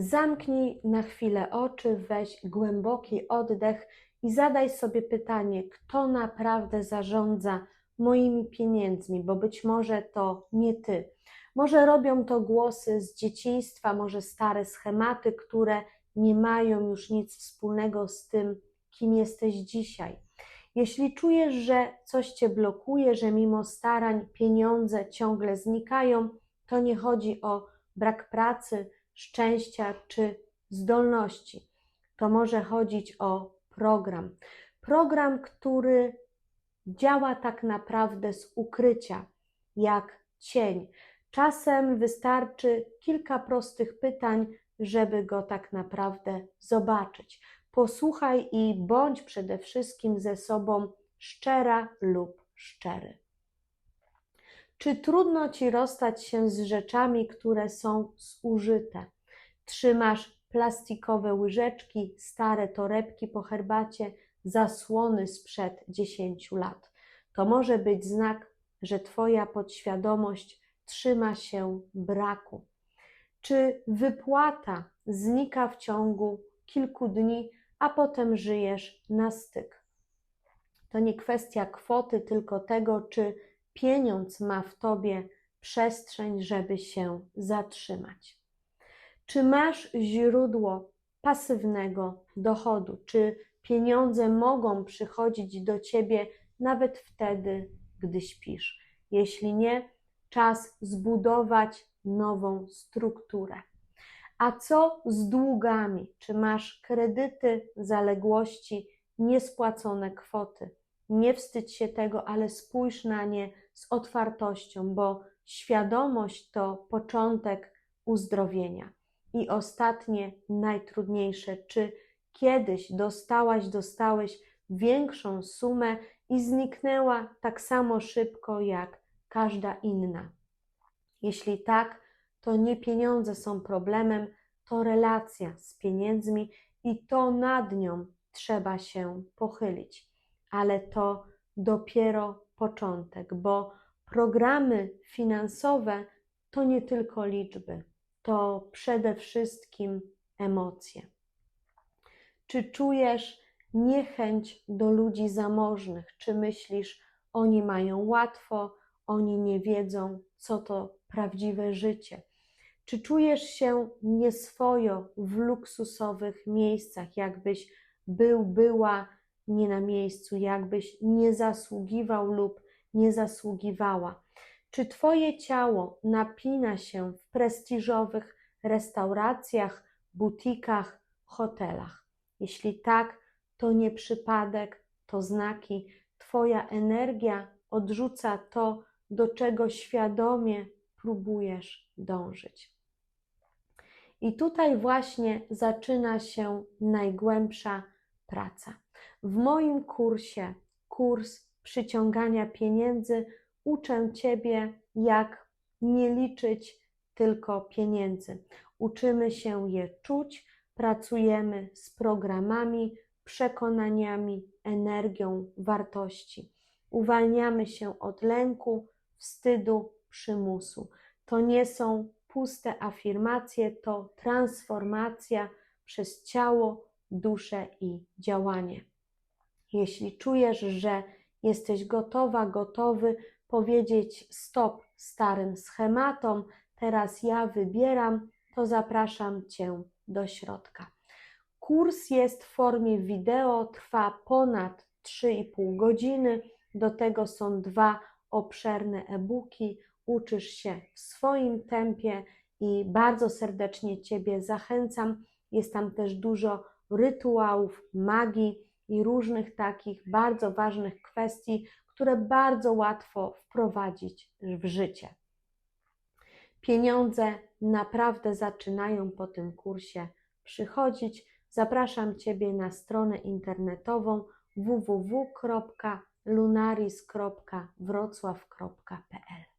Zamknij na chwilę oczy, weź głęboki oddech i zadaj sobie pytanie, kto naprawdę zarządza moimi pieniędzmi, bo być może to nie ty. Może robią to głosy z dzieciństwa, może stare schematy, które nie mają już nic wspólnego z tym, kim jesteś dzisiaj. Jeśli czujesz, że coś cię blokuje, że mimo starań pieniądze ciągle znikają, to nie chodzi o brak pracy, szczęścia czy zdolności. To może chodzić o program. Program, który działa tak naprawdę z ukrycia, jak cień. Czasem wystarczy kilka prostych pytań, żeby go tak naprawdę zobaczyć. Posłuchaj i bądź przede wszystkim ze sobą szczera lub szczery. Czy trudno ci rozstać się z rzeczami, które są zużyte? Trzymasz plastikowe łyżeczki, stare torebki po herbacie, zasłony sprzed 10 lat. To może być znak, że Twoja podświadomość trzyma się braku. Czy wypłata znika w ciągu kilku dni, a potem żyjesz na styk? To nie kwestia kwoty, tylko tego, czy pieniądz ma w tobie przestrzeń, żeby się zatrzymać. Czy masz źródło pasywnego dochodu? Czy pieniądze mogą przychodzić do ciebie nawet wtedy, gdy śpisz? Jeśli nie, czas zbudować nową strukturę. A co z długami? Czy masz kredyty, zaległości, niespłacone kwoty? Nie wstydź się tego, ale spójrz na nie z otwartością, bo świadomość to początek uzdrowienia. I ostatnie, najtrudniejsze, czy kiedyś dostałaś, dostałeś większą sumę i zniknęła tak samo szybko jak każda inna? Jeśli tak, to nie pieniądze są problemem, to relacja z pieniędzmi i to nad nią trzeba się pochylić. Ale to dopiero początek, bo programy finansowe to nie tylko liczby, to przede wszystkim emocje. Czy czujesz niechęć do ludzi zamożnych? Czy myślisz, oni mają łatwo, oni nie wiedzą, co to prawdziwe życie? Czy czujesz się nieswojo w luksusowych miejscach, jakbyś był, była nie na miejscu, jakbyś nie zasługiwał lub nie zasługiwała? Czy Twoje ciało napina się w prestiżowych restauracjach, butikach, hotelach? Jeśli tak, to nie przypadek, to znaki. Twoja energia odrzuca to, do czego świadomie próbujesz dążyć. I tutaj właśnie zaczyna się najgłębsza praca. W moim kursie, kurs przyciągania pieniędzy, uczę Ciebie, jak nie liczyć tylko pieniędzy. Uczymy się je czuć, pracujemy z programami, przekonaniami, energią, wartości. Uwalniamy się od lęku, wstydu, przymusu. To nie są puste afirmacje, to transformacja przez ciało, duszę i działanie. Jeśli czujesz, że jesteś gotowa, gotowy powiedzieć stop starym schematom, teraz ja wybieram, to zapraszam Cię do środka. Kurs jest w formie wideo, trwa ponad 3,5 godziny. Do tego są dwa obszerne e-booki. Uczysz się w swoim tempie i bardzo serdecznie Ciebie zachęcam. Jest tam też dużo rytuałów, magii i różnych takich bardzo ważnych kwestii, które bardzo łatwo wprowadzić w życie. Pieniądze naprawdę zaczynają po tym kursie przychodzić. Zapraszam Ciebie na stronę internetową www.lunaris.wrocław.pl